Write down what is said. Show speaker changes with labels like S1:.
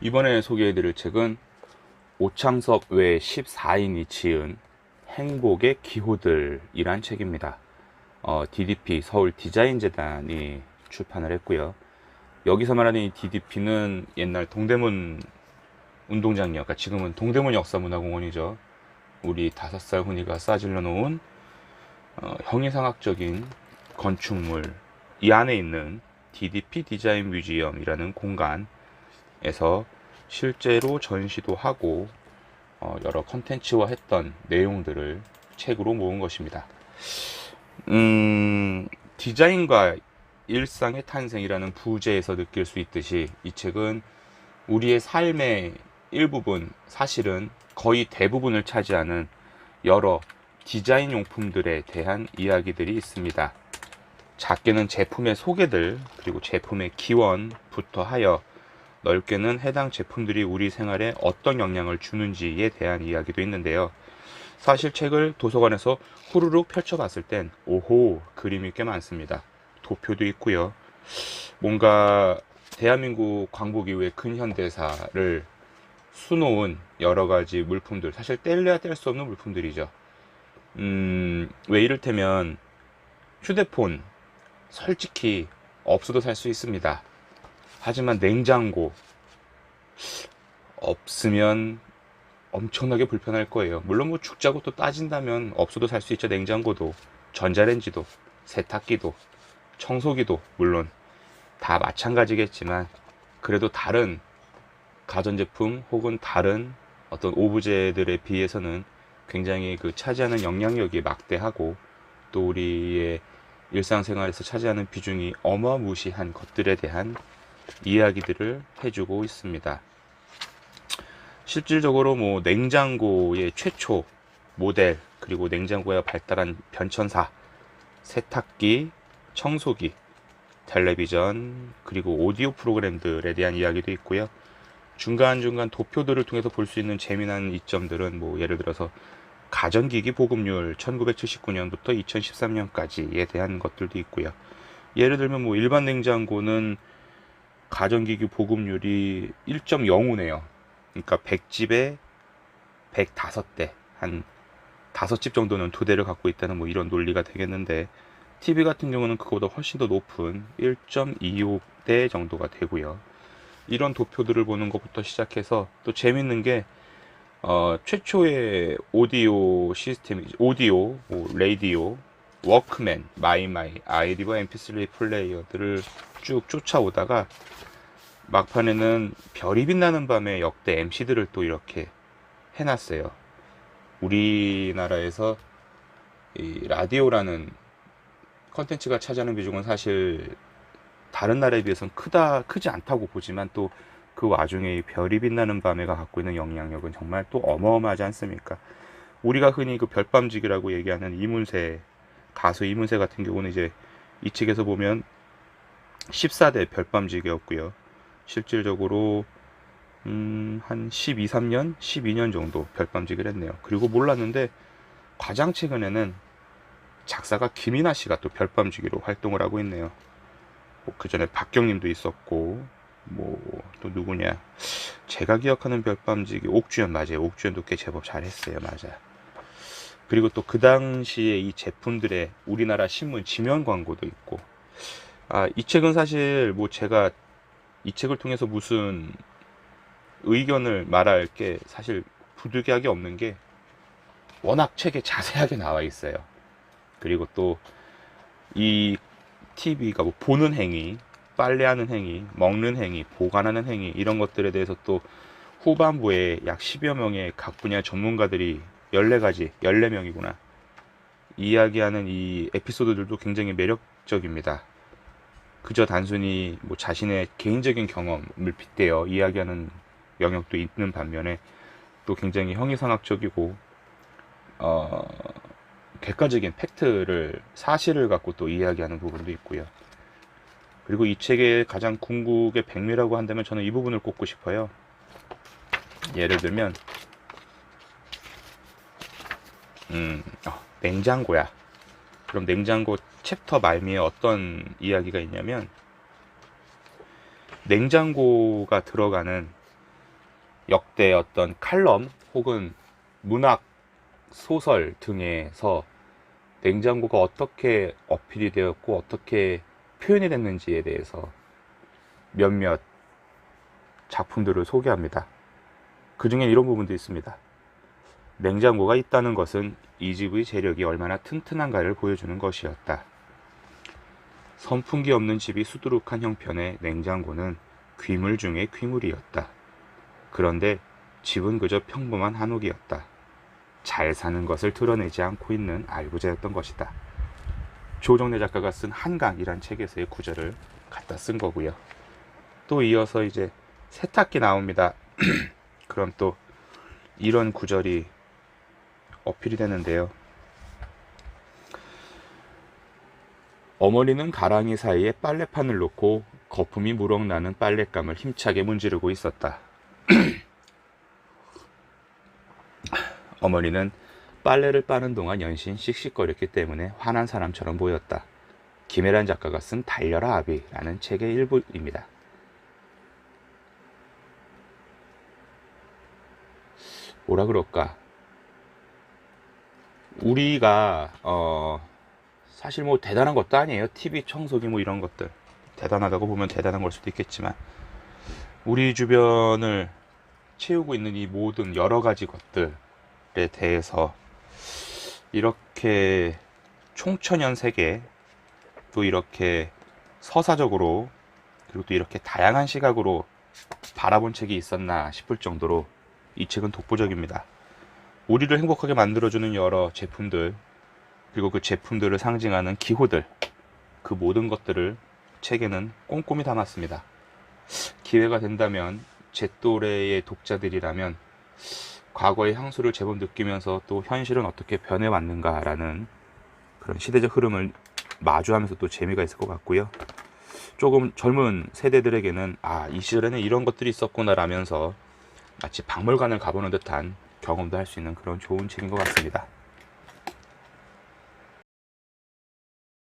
S1: 이번에 소개해드릴 책은 오창섭 외 14인이 지은 행복의 기호들이란 책입니다. 어, DDP 서울 디자인재단이 출판을 했고요. 여기서 말하는 이 DDP는 옛날 동대문 운동장역, 그러니까 지금은 동대문 역사문화공원이죠. 우리 다섯 살 훈이가 싸질러 놓은 어, 형이상학적인 건축물 이 안에 있는 DDP 디자인 뮤지엄이라는 공간 에서 실제로 전시도 하고 어, 여러 컨텐츠화 했던 내용들을 책으로 모은 것입니다. 음, 디자인과 일상의 탄생이라는 부제에서 느낄 수 있듯이 이 책은 우리의 삶의 일부분, 사실은 거의 대부분을 차지하는 여러 디자인 용품들에 대한 이야기들이 있습니다. 작게는 제품의 소개들, 그리고 제품의 기원부터 하여 넓게는 해당 제품들이 우리 생활에 어떤 영향을 주는지에 대한 이야기도 있는데요. 사실 책을 도서관에서 후루룩 펼쳐봤을 땐 오호 그림이 꽤 많습니다. 도표도 있고요. 뭔가 대한민국 광복 이후의 근현대사를 수놓은 여러 가지 물품들 사실 뗄래야 뗄 수 없는 물품들이죠. 음, 왜 이를테면 휴대폰 솔직히 없어도 살 수 있습니다. 하지만 냉장고 없으면 엄청나게 불편할 거예요. 물론 뭐 죽자고 또 따진다면 없어도 살 수 있죠. 냉장고도, 전자레인지도, 세탁기도, 청소기도 물론 다 마찬가지겠지만 그래도 다른 가전제품 혹은 다른 어떤 오브제들에 비해서는 굉장히 그 차지하는 영향력이 막대하고 또 우리의 일상생활에서 차지하는 비중이 어마무시한 것들에 대한 이야기들을 해주고 있습니다. 실질적으로 뭐 냉장고의 최초 모델 그리고 냉장고가 발달한 변천사, 세탁기, 청소기, 텔레비전 그리고 오디오 프로그램들에 대한 이야기도 있고요. 중간중간 도표들을 통해서 볼 수 있는 재미난 이점들은 뭐 예를 들어서 가전기기 보급률 1979년부터 2013년까지에 대한 것들도 있고요. 예를 들면 뭐 일반 냉장고는 가전기기 보급률이 1.05네요. 그러니까 100집에 105대 한 5집 정도는 두 대를 갖고 있다는 뭐 이런 논리가 되겠는데 TV 같은 경우는 그거보다 훨씬 더 높은 1.25대 정도가 되고요. 이런 도표들을 보는 것부터 시작해서 또 재밌는 게 어, 최초의 오디오 시스템, 오디오, 뭐, 레이디오, 워크맨, 마이마이, 아이디버 mp3 플레이어들을 쭉 쫓아오다가 막판에는 별이 빛나는 밤에 역대 MC들을 또 이렇게 해놨어요. 우리나라에서 이 라디오라는 컨텐츠가 차지하는 비중은 사실 다른 나라에 비해서는 크다 크지 않다고 보지만 또 그 와중에 이 별이 빛나는 밤에가 갖고 있는 영향력은 정말 또 어마어마하지 않습니까? 우리가 흔히 그 별밤지기라고 얘기하는 이문세 가수 이문세 같은 경우는 이제 이 책에서 보면 14대 별밤지기였고요. 실질적으로 음, 한 12, 3년, 12년 정도 별밤지기를 했네요. 그리고 몰랐는데 가장 최근에는 작사가 김이나 씨가 또 별밤지기로 활동을 하고 있네요. 뭐 그 전에 박경님도 있었고 뭐 또 누구냐 제가 기억하는 별밤지기 옥주현 맞아요. 옥주현도 꽤 제법 잘했어요. 맞아. 그리고 또 그 당시에 이 제품들의 우리나라 신문 지면 광고도 있고 아 이 책은 사실 뭐 제가 이 책을 통해서 무슨 의견을 말할 게 사실 부득이하게 없는 게 워낙 책에 자세하게 나와 있어요. 그리고 또 이 TV가 뭐 보는 행위, 빨래하는 행위, 먹는 행위, 보관하는 행위 이런 것들에 대해서 또 후반부에 약 10여 명의 각 분야 전문가들이 14가지, 14명이구나. 이야기하는 이 에피소드들도 굉장히 매력적입니다. 그저 단순히 뭐 자신의 개인적인 경험을 빗대어 이야기하는 영역도 있는 반면에 또 굉장히 형이상학적이고 어, 객관적인 팩트를 사실을 갖고 또 이야기하는 부분도 있고요. 그리고 이 책의 가장 궁극의 백미라고 한다면 저는 이 부분을 꼽고 싶어요. 예를 들면 음, 어, 냉장고야. 그럼 냉장고 챕터 말미에 어떤 이야기가 있냐면 냉장고가 들어가는 역대 어떤 칼럼 혹은 문학 소설 등에서 냉장고가 어떻게 어필이 되었고 어떻게 표현이 됐는지에 대해서 몇몇 작품들을 소개합니다. 그 중에 이런 부분도 있습니다. 냉장고가 있다는 것은 이 집의 재력이 얼마나 튼튼한가를 보여주는 것이었다. 선풍기 없는 집이 수두룩한 형편의 냉장고는 귀물 중의 귀물이었다. 그런데 집은 그저 평범한 한옥이었다. 잘 사는 것을 드러내지 않고 있는 알부자였던 것이다. 조정래 작가가 쓴 한강이란 책에서의 구절을 갖다 쓴 거고요. 또 이어서 이제 세탁기 나옵니다. 그럼 또 이런 구절이 어필이 되는데요. 어머니는 가랑이 사이에 빨래판을 놓고 거품이 무럭나는 빨랫감을 힘차게 문지르고 있었다. 어머니는 빨래를 빠는 동안 연신 씩씩거렸기 때문에 화난 사람처럼 보였다. 김혜란 작가가 쓴 달려라 아비라는 책의 일부입니다. 뭐라 그럴까? 우리가 어 사실 뭐 대단한 것도 아니에요. TV 청소기 뭐 이런 것들 대단하다고 보면 대단한 걸 수도 있겠지만 우리 주변을 채우고 있는 이 모든 여러 가지 것들에 대해서 이렇게 총천연 세계 또 이렇게 서사적으로 그리고 또 이렇게 다양한 시각으로 바라본 책이 있었나 싶을 정도로 이 책은 독보적입니다. 우리를 행복하게 만들어주는 여러 제품들 그리고 그 제품들을 상징하는 기호들 그 모든 것들을 책에는 꼼꼼히 담았습니다. 기회가 된다면 제 또래의 독자들이라면 과거의 향수를 제법 느끼면서 또 현실은 어떻게 변해왔는가라는 그런 시대적 흐름을 마주하면서 또 재미가 있을 것 같고요. 조금 젊은 세대들에게는 아, 이 시절에는 이런 것들이 있었구나라면서 마치 박물관을 가보는 듯한 경험도 할 수 있는 그런 좋은 책인 것 같습니다.